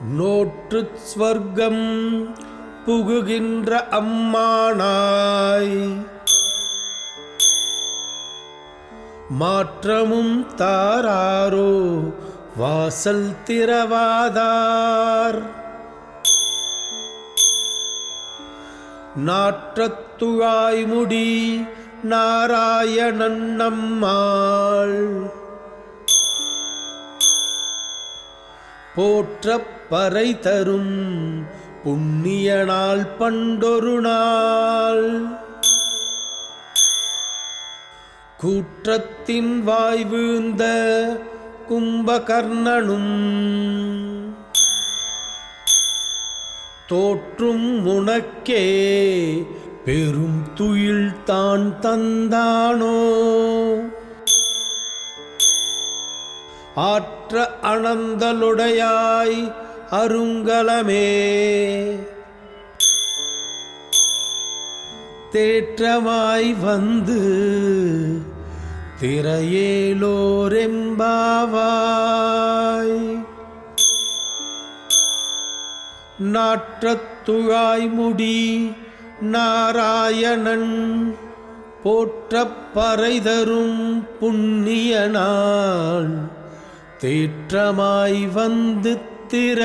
நோற்று ஸ்வர்க்கம் புகுகின்ற அம்மானாய். மாற்றமும் தாராரோ வாசல் திரவாதார் நாற்றத்துழாய்முடி நாராயணன் நம்மாள் போற்றப் பறை தரும் புண்ணிய நாள் பண்டொரு நாள். கூற்றத்தின் வாய் வீழ்ந்த கும்பகர்ணனும் தோற்றும் உனக்கே பெரும் துயில் தான் தந்தானோ? ஆற்ற அனந்தலுடையாய் அருங்கலமே. தேற்றமாய் வந்து திரையேலோரெம்பாவாய். நாற்றத்துழாய் முடி நாராயணன் போற்றப் பறைதரும் புண்ணியனான். தேற்றமாய் வந்து திற